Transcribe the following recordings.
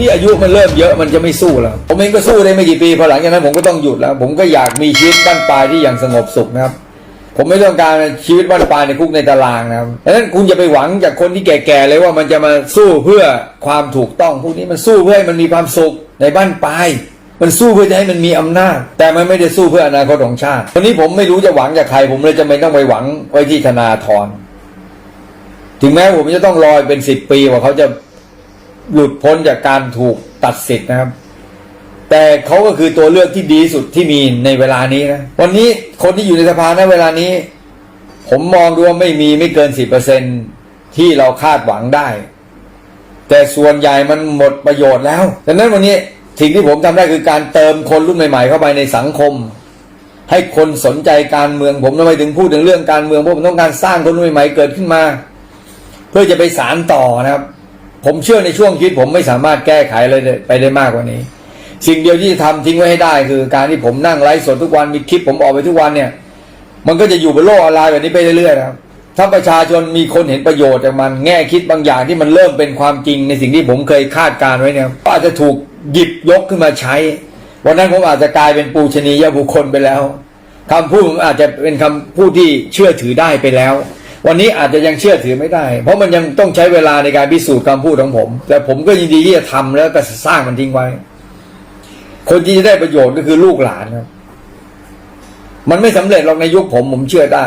ที่อายุมันเริ่มเยอะมันจะไม่สู้แล้ว ผมเองก็สู้ได้ไม่กี่ปีพอหลังจากนั้นผมก็ต้องหยุดแล้ว ผมก็อยากมีชีวิตบ้านปลายที่อย่างสงบสุขนะครับ ผมไม่ต้องการชีวิตบ้านปลายในคุกในตารางนะครับดังนั้นคุณจะไปหวังจากคนที่แก่ๆเลยว่ามันจะมาสู้เพื่อความถูกต้องพวกนี้มันสู้เพื่อให้มันมีความสุขในบ้านปลายมันสู้เพื่อจะให้มันมีอำนาจ แต่มันไม่ได้สู้เพื่ออนาคตของชาติวันนี้ผมไม่รู้จะหวังจากใคร ผมเลยจะไม่ต้องไปหวังไว้ที่ธนาธรถึงแม้ผมจะต้องรอเป็นสิบปีว่าเขาจะ หลุดพ้นจากการถูกตัดสิทธิ์นะครับ แต่เขาก็คือตัวเลือกที่ดีสุดที่มีในเวลานี้นะวันนี้คนที่อยู่ในสภาในเวลานี้ ผมมองดูว่าไม่มีไม่เกินสิบเปอร์เซ็นที่เราคาดหวังได้ แต่ส่วนใหญ่มันหมดประโยชน์แล้วดังนั้นวันนี้สิ่งที่ผมทำได้คือการเติมคนรุ่นใหม่ ๆ เข้าไปในสังคม ให้คนสนใจการเมืองผมทำไมถึงพูดถึงเรื่องการเมืองเพราะผมต้องการสร้างคนรุ่นใหม่ๆเกิดขึ้นมา เพื่อจะไปสารต่อนะครับ ผมเชื่อในช่วงชีวิตผมไม่สามารถแก้ไขอะไรได้ไปได้มากกว่านี้ สิ่งเดียวที่จะทำทิ้งไว้ให้ได้ คือการที่ผมนั่งไลฟ์สดทุกวันมีคลิปผมออกไปทุกวันเนี่ย มันก็จะอยู่บนโลกออนไลน์แบบนี้ไปเรื่อยๆนะครับถ้าประชาชนมีคนเห็นประโยชน์จากมันแง่คิดบางอย่างที่มันเริ่มเป็นความจริงในสิ่งที่ผมเคยคาดการณ์ไว้เนี่ยก็อาจจะถูกหยิบยกขึ้นมาใช้วันนั้นผมอาจจะกลายเป็นปูชนียบุคคลไปแล้วคำพูดผมอาจจะเป็นคำพูดที่เชื่อถือได้ไปแล้ว วันนี้อาจจะยังเชื่อถือไม่ได้ เพราะมันยังต้องใช้เวลาในการพิสูจน์คำพูดของผม แต่ผมก็ยินดีที่จะทำแล้วก็สร้างมันทิ้งไว้ คนที่จะได้ประโยชน์ก็คือลูกหลานครับ มันไม่สำเร็จหรอกในยุคผมผมเชื่อได้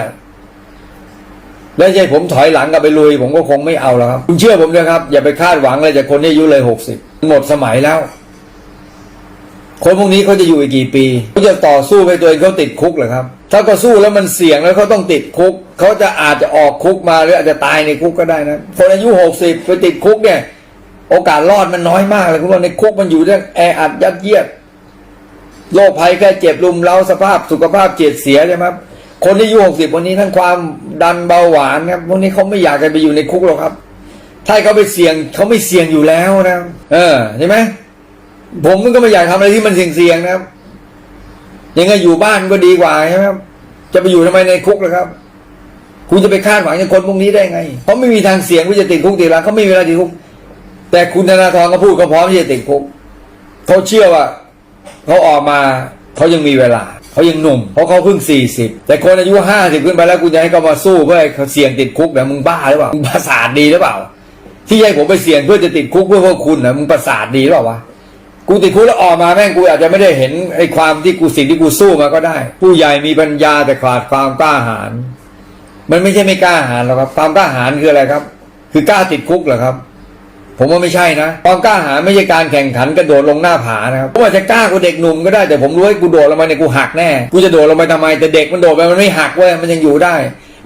และให้ผมถอยหลังกลับไปลุย ผมก็คงไม่เอาแล้วครับคุณเชื่อผมเลยครับ อย่าไปคาดหวังเลยจากคนที่อายุเลยหกสิบหมดสมัยแล้ว คนพวกนี้เขาจะอยู่อีกกี่ปีเขาจะต่อสู้ไปตัวเองเขาติดคุกเหรอครับ ถ้าเขาสู้แล้วมันเสี่ยงแล้วเขาต้องติดคุก เขาจะอาจจะออกคุกมาหรืออาจจะตายในคุกก็ได้นะคนอายุหกสิบไปติดคุกเนี่ย โอกาสรอดมันน้อยมากเลยคุณว่าในคุกมันอยู่เรื่องแออัดยัดเยียดโรคภัยแค่เจ็บลุมเล้าสภาพสุขภาพเจ็ดเสียใช่ไหมครับคนที่อายุหกสิบวันนี้ทั้งความดันเบาหวานครับพวกนี้เขาไม่อยากจะไปอยู่ในคุกหรอกครับ ถ้าเขาไปเสี่ยงเขาไม่เสี่ยงอยู่แล้วนะ เออใช่ไหมผมก็ไม่อยากทำอะไรที่มันเสี่ยงๆนะครับยังไงอยู่บ้านก็ดีกว่าใช่ไหมครับจะไปอยู่ทำไมในคุกล่ะครับ คุณจะไปคาดหวังกับคนพวกนี้ได้ไงเขาไม่มีทางเสี่ยงว่าจะติดคุกติดตารางเขาไม่มีเวลาติดคุก แต่คุณธนาธรก็พูดเขาพร้อมที่จะติดคุกเขาเชื่อว่าเขาออกมาเขายังมีเวลาเขายังหนุ่ม เพราะเขาเพิ่งสี่สิบแต่คนอายุห้าสิบขึ้นไปแล้วคุณจะให้เขามาสู้เพื่อเขาเสี่ยงติดคุกแบบมึงบ้าหรือเปล่ามึงประสาทดีหรือเปล่า ที่ให้ผมไปเสี่ยงเพื่อจะติดคุกเพื่อพวกคุณนะมึงประสาทดีหรือเปล่าวะกูติดคุกแล้วออกมาแม่งกูอาจจะไม่ได้เห็นไอ้ความที่กูสิ่งที่กูสู้มาก็ได้ ผู้ใหญ่มีปัญญาแต่ขาดความกล้าหาญ มันไม่ใช่ไม่กล้าหาญหรอกครับ ความกล้าหาญคืออะไรครับ คือกล้าติดคุกเหรอครับ ผมว่าไม่ใช่นะความกล้าหาญไม่ใช่การแข่งขันกระโดดลงหน้าผานะครับผมอาจจะกล้ากว่าเด็กหนุ่มก็ได้แต่ผมรู้ว่ากูโดดลงไปเนี่ยกูหักแน่กูจะโดดลงไปทำไมแต่เด็กมันโดดไปมันไม่หักเว้ยมันยังอยู่ได้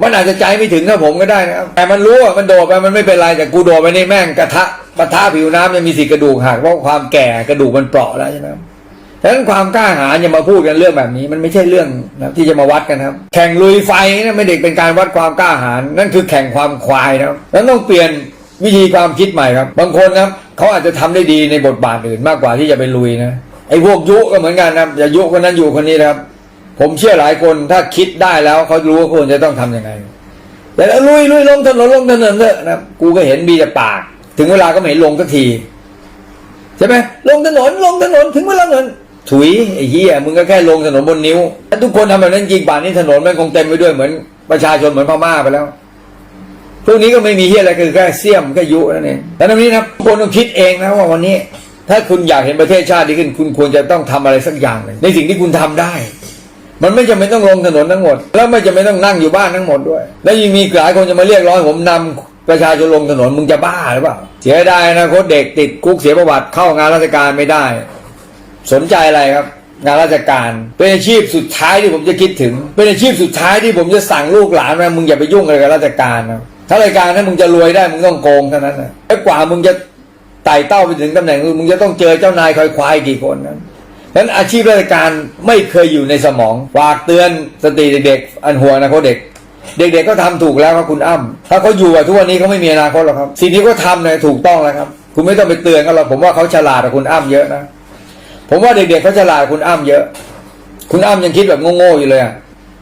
มันอาจจะใจไม่ถึงกับผมก็ได้นะครับ แต่มันรู้ว่ามันโดดไปมันไม่เป็นไร แต่กูโดดไปนี่แม่งกระทะปะทะผิวน้ำยังมีสิทธิ์กระดูกหักเพราะความแก่กระดูกมันเปราะแล้วใช่ไหมครับ ฉะนั้นความกล้าหาญอย่ามาพูดกันเรื่องแบบนี้ มันไม่ใช่เรื่องนะที่จะมาวัดกันครับ แข่งลุยไฟนะไม่ได้เป็นการวัดความกล้าหาญนั่นคือแข่งความควายนะครับนั้นต้องเปลี่ยนวิธีความคิดใหม่ครับ บางคนนะครับเขาอาจจะทำได้ดีในบทบาทอื่นมากกว่าที่จะไปลุยนะไอ้พวกยุก็เหมือนกันนะอย่ายุคนนั้นอยู่คนนี้นะครับผมเชื่อหลายคนถ้าคิดได้แล้วเขารู้ว่าควรจะต้องทำยังไง แต่แล้วลุยลุยลงถนนลงถนนเถอะนะกูก็เห็นมีแต่ปาก ถึงเวลาก็ไม่เห็นลงสักทีใช่ไหมลงถนนลงถนนถึงเวลาเงิน ถุยไอ้เหี้ยมึงก็แค่ลงถนนบนนิ้วถ้าทุกคนทำแบบนั้นจริงป่านนี้ถนนมันคงเต็มไปด้วยเหมือนประชาชนเหมือนพม่าไปแล้วพวกนี้ก็ไม่มีเหี้ยอะไรคือแค่เสี่ยมแค่ยุนั่นเองแต่ตรงนี้นะทุกคนต้องคิดเองนะว่าวันนี้ ถ้าคุณอยากเห็นประเทศชาติดีขึ้น คุณควรจะต้องทำอะไรสักอย่างหนึ่งในสิ่งที่คุณทำได้มันไม่จำเป็นต้องลงถนนทั้งหมด แล้วไม่จำเป็นต้องนั่งอยู่บ้านทั้งหมดด้วย แล้วยังมีหลายคนจะมาเรียกร้องผมนำประชาชนลงถนนมึงจะบ้าหรือเปล่าเสียดายนะโคตเด็กติดคุกเสียประวัติเข้างานราชการไม่ได้ สนใจอะไรครับ งานราชการ เป็นอาชีพสุดท้ายที่ผมจะคิดถึง เป็นอาชีพสุดท้ายที่ผมจะสั่งลูกหลานว่ามึงอย่าไปยุ่งอะไรกับราชการนะถ้ารายการนั้นมึงจะรวยได้มึงต้องโกงเท่านั้นนะแล้วกว่ามึงจะไต่เต้าไปถึงตำแหน่งมึงจะต้องเจอเจ้านายคอยควายกี่คนนะนั้นอาชีพราชการไม่เคยอยู่ในสมองฝากเตือนสติเด็กๆอันหัวอนาคตเด็ก เด็กๆก็ทำถูกแล้วครับคุณอ้ำถ้าเขาอยู่อะทุกวันนี้เขาไม่มีอนาคตหรอกครับ สิ่งที่เขาทำเนี่ยถูกต้องแล้วครับ คุณไม่ต้องไปเตือนเขาหรอกผมว่าเขาฉลาดกว่าคุณอ้ำเยอะนะ ผมว่าเด็กๆเขาฉลาดคุณอ้ำเยอะ คุณอ้ำยังคิดแบบโง่ๆอยู่เลยอะ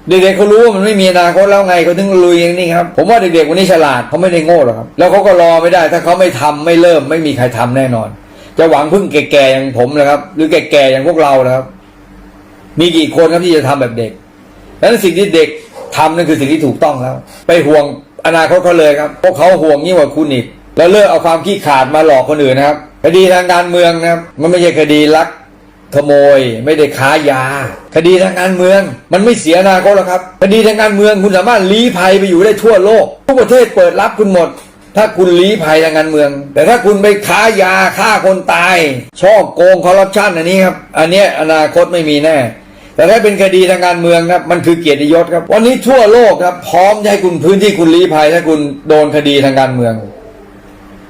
เด็กๆเขารู้ว่ามันไม่มีอนาคตแล้วไงเขาถึงลุยอย่างนี้ครับ ผมว่าเด็กๆวันนี้ฉลาดเขาไม่ได้โง่หรอกครับ แล้วเขาก็รอไม่ได้ ถ้าเขาไม่ทำไม่เริ่ม ไม่มีใครทำแน่นอน จะหวังพึ่งแก่ๆอย่างผมนะครับ หรือแก่ๆอย่างพวกเรานะครับ มีกี่คนครับที่จะทำแบบเด็กดังนั้นสิ่งที่เด็กทำนั่นคือสิ่งที่ถูกต้องแล้ว ไปห่วงอนาคตเขาเลยครับพวกเขาห่วงยิ่งกว่าคุณอีกแล้วเลิกเอาความขี้ขาดมาหลอกคนอื่นนะครับคดีทางการเมืองนะครับมันไม่ใช่คดีลัก ขโมยไม่ได้ค้ายา คดีทางการเมือง มันไม่เสียนาคตหรอกครับ คดีทางการเมืองคุณสามารถลี้ภัยไปอยู่ได้ทั่วโลกทุกประเทศเปิดรับคุณหมด ถ้าคุณลี้ภัยทางการเมือง แต่ถ้าคุณไปค้ายาฆ่าคนตาย ช่อโกงคอร์รัปชันอันนี้ครับอันนี้อนาคตไม่มีแน่แต่ถ้าเป็นคดีทางการเมืองครับมันคือเกียรติยศครับ วันนี้ทั่วโลกครับพร้อมจะให้คุณพื้นที่คุณลี้ภัยถ้าคุณโดนคดีทางการเมือง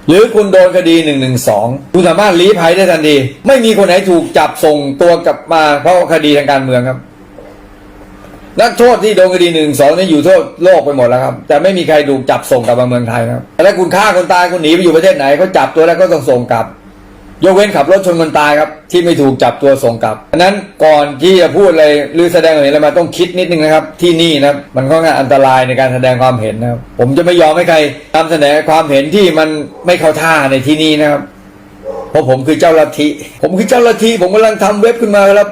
หรือคุณโดนคดีหนึ่งหนึ่งสองคุณสามารถลี้ภัยได้ทันที ไม่มีคนไหนถูกจับส่งตัวกลับมาเพราะคดีทางการเมืองครับ นักโทษที่โดนคดีหนึ่งสองนี่อยู่ทั่วโลกไปหมดแล้วครับ แต่ไม่มีใครถูกจับส่งกลับมาเมืองไทยนะครับแต่ถ้าคุณฆ่าคนตายคุณหนีไปอยู่ประเทศไหนเขาจับตัวแล้วก็ต้องส่งกลับ ยกเว้นขับรถชนคนตายครับ ที่ไม่ถูกจับตัวส่งกลับอันนั้นก่อนที่จะพูดอะไรหรือแสดงอะไรมาต้องคิดนิดนึงนะครับ ที่นี่นะครับมันค่อนข้างอันตรายในการแสดงความเห็นนะครับ ผมจะไม่ยอมให้ใครนำเสนอความเห็นที่มันไม่เข้าท่าในที่นี้นะครับ เพราะผมคือเจ้าลัทธิผมคือเจ้าลัทธิผมกำลังทำเว็บขึ้นมาครับ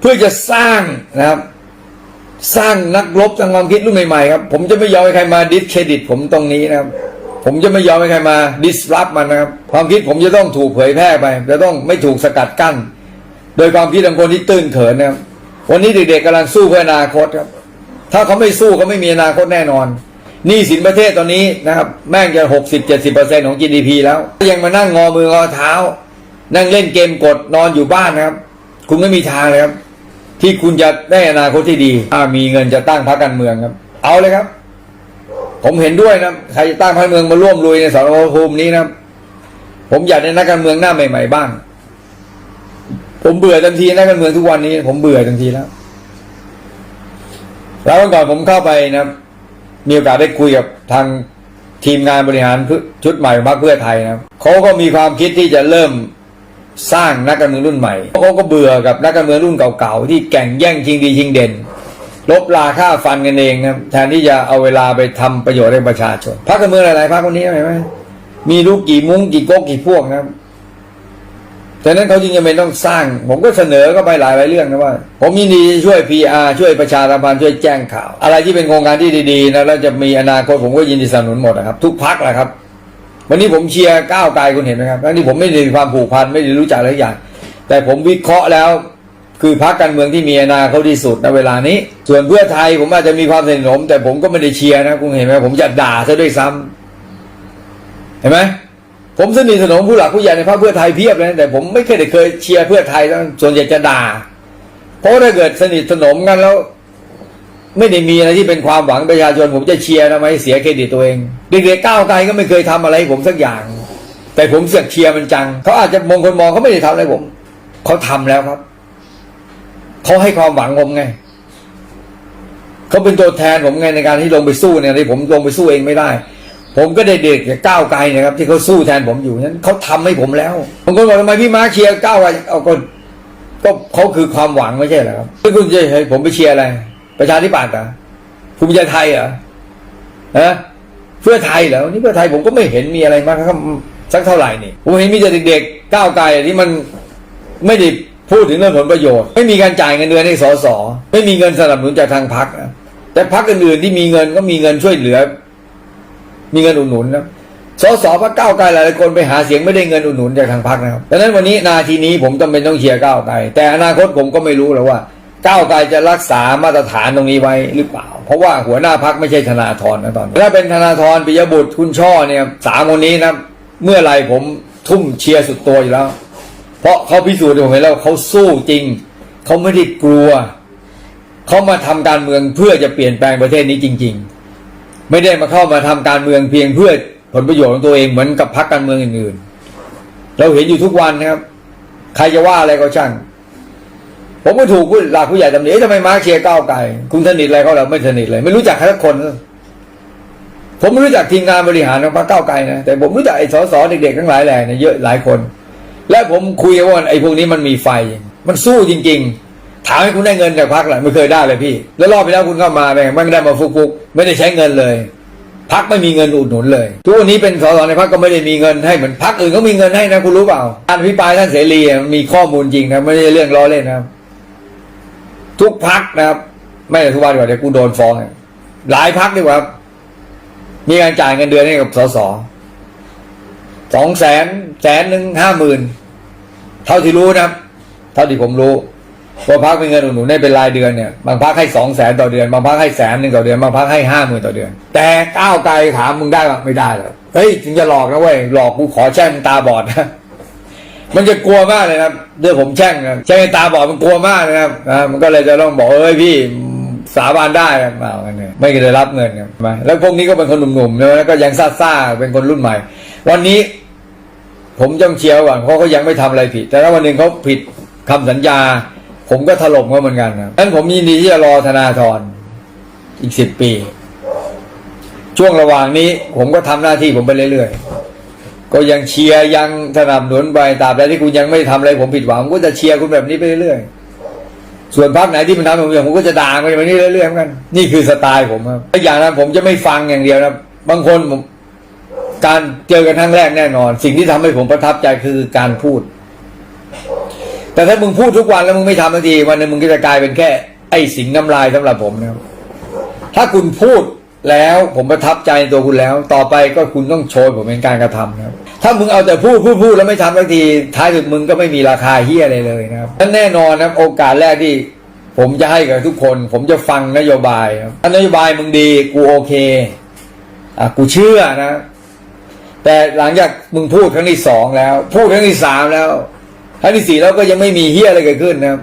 เพื่อจะสร้างนะครับ สร้างนักรบทางความคิดรุ่นใหม่ๆครับ ผมจะไม่ยอมให้ใครมาดิสเครดิต ผมตรงนี้นะครับ ผมจะไม่ยอมให้ใครมาดิสรับมันนะครับ ความคิดผมจะต้องถูกเผยแพร่ไป จะต้องไม่ถูกสกัดกั้น โดยความคิดของคนที่ตื้นเขินนะครับ วันนี้เด็กๆกำลังสู้เพื่ออนาคตครับ ถ้าเขาไม่สู้เขาไม่มีอนาคตแน่นอนหนี้สินประเทศตอนนี้นะครับ แม่งจะหกสิบเจ็ดสิบเปอร์เซ็นของ GDP แล้ว ยังมานั่งงอมืองอเท้า นั่งเล่นเกมกดนอนอยู่บ้านนะครับ คุณไม่มีทางเลยครับ ที่คุณจะได้อนาคตที่ดี ถ้ามีเงินจะตั้งพรรคการเมืองครับ เอาเลยครับ ผมเห็นด้วยนะใครจะตั้งพรรคเมืองมาร่วมลุยในสรภูมินี้นะผมอยากได้นักการเมืองหน้าใหม่ ๆ บ้าง ผมเบื่อทันทีนักการเมืองทุกวันนี้ ผมเบื่อทันทีแล้วแล้ววันก่อนผมเข้าไปนะมีโอกาสได้คุยกับทางทีมงานบริหารชุดใหม่ของพรรคเพื่อไทยนะเขาก็มีความคิดที่จะเริ่มสร้างนักการเมืองรุ่นใหม่เขาก็เบื่อกับนักการเมืองรุ่นเก่าๆที่แข่งแย่งชิงดีชิงเด่น ลบลาค่าฟันกันเองนะครับแทนที่จะเอาเวลาไปทำประโยชน์ให้ประชาชนพรรคการเมืองหลายๆพรรคคนนี้เห็นไหมมีลูกกี่มุ้งกี่ก๊กกี่พวกนะครับฉะนั้นเขาจึงจำเป็นต้องสร้าง ผมก็เสนอก็ไปหลายหลายเรื่องนะว่า ผมยินดีช่วย PR ช่วยประชาสัมพันธ์ช่วยแจ้งข่าว อะไรที่เป็นโครงการที่ดีๆนะแล้วจะมีอนาคตผมก็ยินดีสนับสนุนหมดนะครับ ทุกพักแหละครับ วันนี้ผมเชียร์ก้าวไกลคุณเห็นไหมครับทั้งที่ผมไม่ได้มีความผูกพันไม่ได้รู้จักอะไรอย่าง แต่ผมวิเคราะห์แล้ว คือพรรคการเมืองที่มีอนาคตที่สุดในเวลานี้ ส่วนเพื่อไทยผมอาจจะมีความสนิทสนมแต่ผมก็ไม่ได้เชียร์นะคุณเห็นไหมผมจะด่าซะด้วยซ้ำเห็นไหมผมสนิทสนมผู้หลักผู้ใหญ่ในพรรคเพื่อไทยเพียบเลยแต่ผมไม่เคยได้เคยเชียร์เพื่อไทยแล้วส่วนใหญ่จะด่า เพราะถ้าเกิดสนิทสนมกันแล้ว ไม่ได้มีอะไรที่เป็นความหวังประชาชน ผมจะเชียร์ทำไมเสียเครดิตตัวเองเด็กๆก้าวไกลก็ไม่เคยทำอะไรผมสักอย่าง แต่ผมเสือกเชียร์มันจังเขาอาจจะมองคนมองเขาไม่ได้ทำอะไรผมเขาทำแล้วครับ เขาให้ความหวังผมไงเขาเป็นตัวแทนผมไงในการที่ลงไปสู้เนี่ยที่ผมลงไปสู้เองไม่ได้ ผมก็ได้เด็กจากก้าวไกลนะครับ ที่เขาสู้แทนผมอยู่นั้นเขาทำให้ผมแล้วบางคนบอกทำไมพี่มาร์คเชียร์ก้าวไกลเอาก็ก็เขาคือความหวังไม่ใช่เหรอครับแล้วคุณจะให้ผมไปเชียร์อะไร ประชาธิปัตย์เหรอภูมิใจไทยเหรอฮะเพื่อไทยเหรอนี่เพื่อไทยผมก็ไม่เห็นมีอะไรมากสักเท่าไหร่นี่ผมเห็นมีแต่เด็กๆก้าวไกลที่มันไม่ได้ พูดถึงเรื่องผลประโยชน์ ไม่มีการจ่ายเงินเดือนให้สสไม่มีเงินสนับสนุนจากทางพรรคนะแต่พรรคอื่นๆที่มีเงินก็มีเงินช่วยเหลือ มีเงินอุดหนุนนะสสพรรคก้าวไกลหลายคนไปหาเสียงไม่ได้เงินอุดหนุนจากทางพรรคนะครับดังนั้นวันนี้นาทีนี้ผมจำเป็นต้องเชียร์ก้าวไกลแต่อนาคตผมก็ไม่รู้แล้วว่าก้าวไกลจะรักษามาตรฐานตรงนี้ไว้หรือเปล่า เพราะว่าหัวหน้าพักไม่ใช่ธนาธรนะตอนนี้ถ้าเป็นธนาธรปิยบุตรคุณช่อเนี่ยสามคนนี้นะเมื่อไหรผมทุ่มเชียร์สุดตัวอยู่แล้ว เพราะเขาพิสูจน์ให้ผมเห็นแล้วเขาสู้จริง เขาไม่ได้กลัว เขามาทำการเมืองเพื่อจะเปลี่ยนแปลงประเทศนี้จริง ๆ ไม่ได้มาเข้ามาทำการเมืองเพียงเพื่อผลประโยชน์ของตัวเองเหมือนกับพรรคการเมืองอื่นๆ เราเห็นอยู่ทุกวันนะครับ ใครจะว่าอะไรก็ช่าง ผมก็ถูกผู้หลักผู้ใหญ่ตำหนิทำไมมาเชียร์ก้าวไกลคุณสนิทอะไรเขาเราไม่สนิทเลย ไม่รู้จักใครสักคนผมไม่รู้จักทีมงานบริหารของพรรคก้าวไกลนะแต่ผมรู้จักไอ้สสเด็กๆทั้งหลายแหล่เนี่ยเยอะหลายคน และผมคุยว่าไอ้พวกนี้มันมีไฟ มันสู้จริง ๆ ถามให้คุณได้เงินจากพรรคแหละไม่เคยได้เลยพี่ แล้วรอบไปแล้วคุณเข้ามาแม่งไม่ได้มาฟุกๆไม่ได้ใช้เงินเลยพักไม่มีเงินอุดหนุนเลยทุกวันนี้เป็นสสในพักก็ไม่ได้มีเงินให้เหมือนพักอื่นก็มีเงินให้นะคุณรู้เปล่าการอภิปรายท่านเสรีมีข้อมูลจริงนะไม่ใช่เรื่องล้อเล่นนะทุกพักนะครับ ไม่ใช่ทุกวันดีกว่าเดี๋ยวกูโดนฟ้องหลายพักดีกว่าครับมีการจ่ายเงินเดือนให้กับสส สองแสนแสนหนึ่งห้าหมื่นเท่าที่รู้นะครับ เท่าที่ผมรู้ว่าพักมีเงินอุดหนุนได้เป็นรายเดือนเนี่ยบางพักให้สองแสนต่อเดือน บางพักให้แสนหนึ่งต่อเดือนบางพักให้ห้าหมื่นต่อเดือน แต่ก้าวไกลถามมึงได้ปะไม่ได้หรอกเฮ้ยถึงจะหลอกนะเว้ยหลอกกูขอแช่งตาบอดนะมันจะกลัวมากเลยครับเรื่องผมแช่งนะแช่งตาบอดมันกลัวมากนะครับอ่ามันก็เลยจะต้องบอกเอ้ยพี่สาบานได้เปล่ากันเนี่ยไม่ได้รับเงินครับมาแล้วพวกนี้ก็เป็นคนหนุ่มๆแล้วก็ยังซ่าๆเป็นคนรุ่นใหม่ วันนี้ ผมจ้องเชียร์ก่อนเพราะเขายังไม่ทำอะไรผิด แต่ถ้าวันหนึ่งเขาผิดคำสัญญา ผมก็ถล่มเขาเหมือนกันนะนั้นผมยินดีที่จะรอธนาธรอีกสิบปี ช่วงระหว่างนี้ ผมก็ทำหน้าที่ผมไปเรื่อยๆก็ยังเชียร์ยังสนับสนุนไปตราบใดที่คุณยังไม่ทำอะไรผมผิดหวังผมก็จะเชียร์คุณแบบนี้ไปเรื่อยๆส่วนพรรคไหนที่มันทำผมอย่างผมก็จะด่ามันแบบนี้เรื่อยๆเหมือนกัน นี่คือสไตล์ผมครับและอย่างนั้นผมจะไม่ฟังอย่างเดียวนะบางคนผม การเจอกันครั้งแรกแน่นอน สิ่งที่ทำให้ผมประทับใจคือการพูด แต่ถ้ามึงพูดทุกวันแล้วมึงไม่ทำทันทีวันหนึงมึงก็จะกลายเป็นแค่ ไอ้สิงน้ำลายสำหรับผมนะครับถ้าคุณพูดแล้วผมประทับใจตัวคุณแล้ว ต่อไปก็คุณต้องโชว์ผมเป็นการกระทำนะครับถ้ามึงเอาแต่พูดพูดพูดแล้วไม่ทำสักทีท้ายสุดมึงก็ไม่มีราคาเฮียอะไรเลยนะครับนั่นแน่นอนนะครับโอกาสแรกที่ผมจะให้กับทุกคน ผมจะฟังนโยบายครับถ้านโยบายมึงดีกูโอเคอะกูเชื่อนะ แต่หลังจากมึงพูดครั้งที่สองแล้ว พูดครั้งที่สามแล้วครั้งที่สี่แล้วก็ยังไม่มีเฮียอะไรเกิดขึ้นนะครับ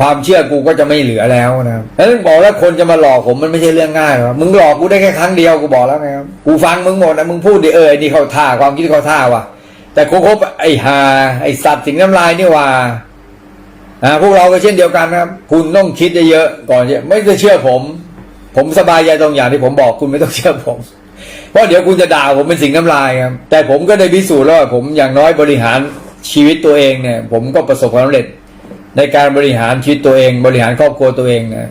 ความเชื่อกูก็จะไม่เหลือแล้วนะครับแล้วบอกแล้วคนจะมาหลอกผมมันไม่ใช่เรื่องง่ายหรอกมึงหลอกกูได้แค่ครั้งเดียวกูบอกแล้วไงครับกูฟังมึงหมดนะมึงพูดดิเออนี่เขาท่าความคิดเขาท่าว่ะ แต่โคบไอ้หาไอ้สัตว์สิงน้ำลายนี่ว่าอ่าพวกเราก็เช่นเดียวกันนะครับ คุณต้องคิดเยอะๆก่อนจะไม่จะเชื่อผม ผมสบายใจตรงอย่างที่ผมบอกคุณไม่ต้องเชื่อผม เพราะเดี๋ยวคุณจะด่าผมเป็นสิ่งน้ำลายครับ แต่ผมก็ได้พิสูจน์แล้วว่าผมอย่างน้อยบริหารชีวิตตัวเองเนี่ย ผมก็ประสบความสำเร็จ ในการบริหารชีวิตตัวเอง บริหารครอบครัวตัวเองนะ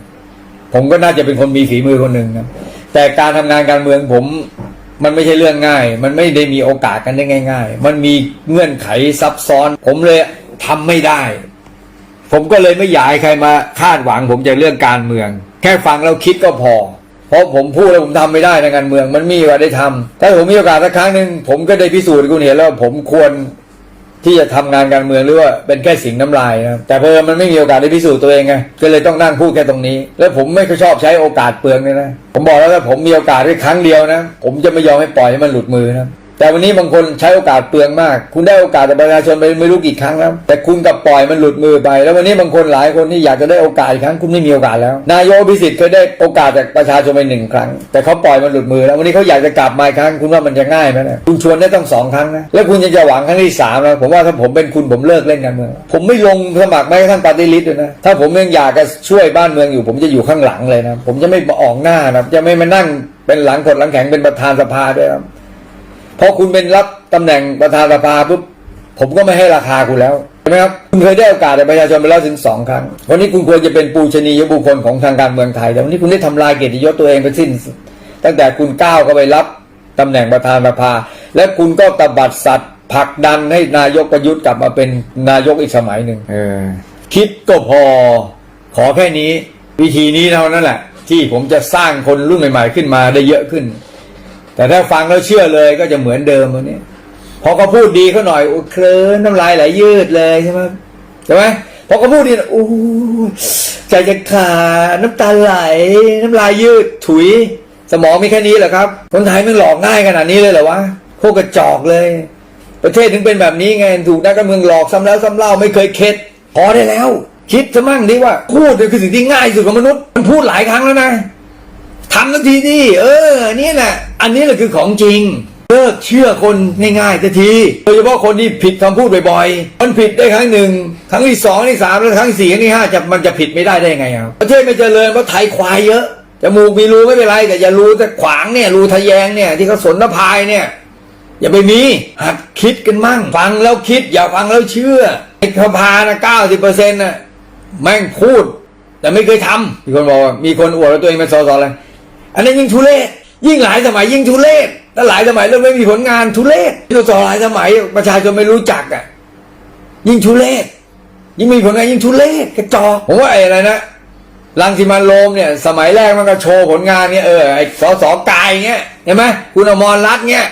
ผมก็น่าจะเป็นคนมีฝีมือคนหนึ่งนะแต่การทำงานการเมืองผมมันไม่ใช่เรื่องง่าย มันไม่ได้มีโอกาสกันได้ง่าย ๆ มันมีเงื่อนไขซับซ้อน ผมเลยทำไม่ได้ ผมก็เลยไม่อยากให้ใครมาคาดหวัง ผมจากเรื่องการเมือง แค่ฟังแล้วคิดก็พอ เพราะผมพูดแล้วผมทำไม่ได้ในการเมือง มันมีโอกาสได้ทำถ้าผมมีโอกาสสักครั้งหนึ่งผมก็ได้พิสูจน์คุณเห็นแล้วผมควรที่จะทำงานการเมืองหรือว่าเป็นแค่สิ่งน้ำลายนะแต่เพอมันไม่มีโอกาสได้พิสูจน์ตัวเองไงก็เลยต้องนั่งพูดแค่ตรงนี้ แล้วผมไม่ค่อยชอบใช้โอกาสเปลืองเลยนะผมบอกแล้วว่าผมมีโอกาสแค่ครั้งเดียวนะ ผมจะไม่ยอมให้ปล่อยให้มันหลุดมือนะ แต่วันนี้บางคนใช้โอกาสเปลืองมาก คุณได้โอกาสจากประชาชนไปไม่รู้กี่ครั้งแล้ว แต่คุณกับปล่อยมันหลุดมือไป แล้ววันนี้บางคนหลายคนที่อยากจะได้โอกาสอีกครั้งคุณไม่มีโอกาสแล้ว นายกพิสิทธิ์เคยได้โอกาสจากประชาชนไปหนึ่งครั้ง แต่เขาปล่อยมันหลุดมือ แล้ววันนี้เขาอยากจะกลับมาอีกครั้งคุณว่ามันจะง่ายไหมนะคุณชวนได้ต้องสองครั้งนะแล้วคุณยังจะหวังครั้งที่สามนะผมว่าถ้าผมเป็นคุณผมเลิกเล่นการเมืองผมไม่ลงสมัครแม้กระทั่งปฏิริษีเลยนะถ้าผมยังอยากจะช่วยบ้านเมืองอยู่ ผมจะอยู่ข้างหลังเลยนะผมจะไม่ออกหน้านะจะไม่มานั่งเป็นหลังกดหลังแข็งเป็นประธานสภาด้วยครับ พอคุณเป็นรับตำแหน่งประธานสภาปุ๊บผมก็ไม่ให้ราคาคุณแล้วใช่ไหมครับคุณเคยได้โอกาสจากประชาชนไปแล้วถึงสองครั้งวันนี้คุณควรจะเป็นปูชนียบุคคลของทางการเมืองไทยแต่วันนี้คุณได้ทำลายเกียรติยศตัวเองไปสิ้น ตั้งแต่คุณก้าวเข้าไปรับตำแหน่งประธานสภา และคุณก็ตบัดสัตว์ผลักดันให้นายกประยุทธ์กลับมาเป็นนายกอีกสมัยหนึ่งเออคิดก็พอขอแค่นี้ วิธีนี้เท่านั้นแหละ ที่ผมจะสร้างคนรุ่นใหม่ ๆ ขึ้นมาได้เยอะขึ้น แต่ถ้าฟังแล้วเชื่อเลยก็จะเหมือนเดิมวันนี้พอเขาพูดดีเขาหน่อยโอ้เคลิ้นน้ำลายไหลยืดเลยใช่ไหมใช่ไหมพอเขาพูดดีโอ้ใจจะขาดน้ำตาไหล น้ำลายยืดถุย สมองมีแค่นี้เหรอครับ คนไทยมันหลอกง่ายขนาดนี้เลยเหรอวะโคตรกระจอกเลย ประเทศถึงเป็นแบบนี้ไงถูกนักการเมืองหลอกซ้ำแล้วซ้ำเล่าไม่เคยเข็ดพอได้แล้ว คิดซะมั่งดิว่าพูดเนี่ยคือสิ่งที่ง่ายสุดของมนุษย์มันพูดหลายครั้งแล้วนะ ทำทันทีดิเออนี่แหละอันนี้แหละคือของจริง เลิกเชื่อคนง่ายๆสักทีโดยเฉพาะคนที่ผิดคำพูดบ่อยๆมันผิดได้ครั้งหนึ่งครั้งที่สองที่สามแล้วครั้งสี่ครั้งที่ห้าจะมันจะผิดไม่ได้ได้ยังไงครับประเทศไม่เจริญเพราะไทยควายเยอะจมูกมีรูไม่เป็นไรแต่อย่ารูแต่ขวางเนี่ยรูทะแยงเนี่ยที่เขาสนนภายเนี่ย อย่าไปมีหัดคิดกันมั่งฟังแล้วคิด อย่าฟังแล้วเชื่อไอ้สภานะเก้าสิบเปอร์เซ็นต์นะแม่งพูด แต่ไม่เคยทำมีคนบอกว่ามีคนอวดว่าตัวเองเป็นสสอะไร อันนั้ยิ่งทุเรศยิ่งหลายสมัยยิ่งทุเรศถ้าหลายสมัยแล้วไม่มีผลงานทุเรศที่เราต่อหลายสมัยประชาชนไม่รู้จักอะยิ่งทุเรศยิ่งมีผลงานยิ่งทุเรศกระจอกผมว่าไอ้อะไรนะลังสิมันโรมเนี่ย สมัยแรกมันก็โชว์ผลงานเนี่ยเออไอ้สอสอกายเงี้ยเห็นไหมคุณอมรรัตน์เงี้ย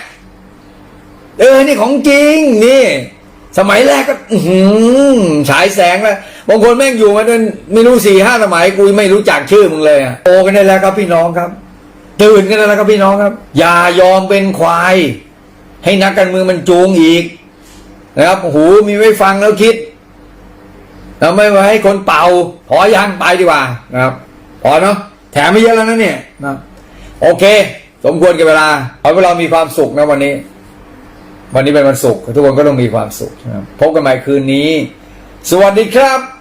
เออนี่ของจริงนี่ สมัยแรกก็หือฉายแสงแล้วบางคนแม่งอยู่มาจนไม่รู้สี่ห้าสมัยกูไม่รู้จักชื่อมึงเลยอะโตกันได้แล้วครับพี่น้องครับ ตื่นกันแล้วครับพี่น้องครับ อย่ายอมเป็นควาย ให้นักการเมืองมันจูงอีก นะครับ หูมีไว้ฟังแล้วคิดเราไม่ไว้ให้คนเป่าพอยังไปดีกว่านะครับ พอเนาะแถมไม่เยอะแล้วนะเนี่ยนะโอเค สมควรกับเวลาขอให้เรามีความสุขนะวันนี้ วันนี้เป็นวันศุกร์ทุกคนก็ต้องมีความสุขนะครับพบกันใหม่คืนนี้ สวัสดีครับ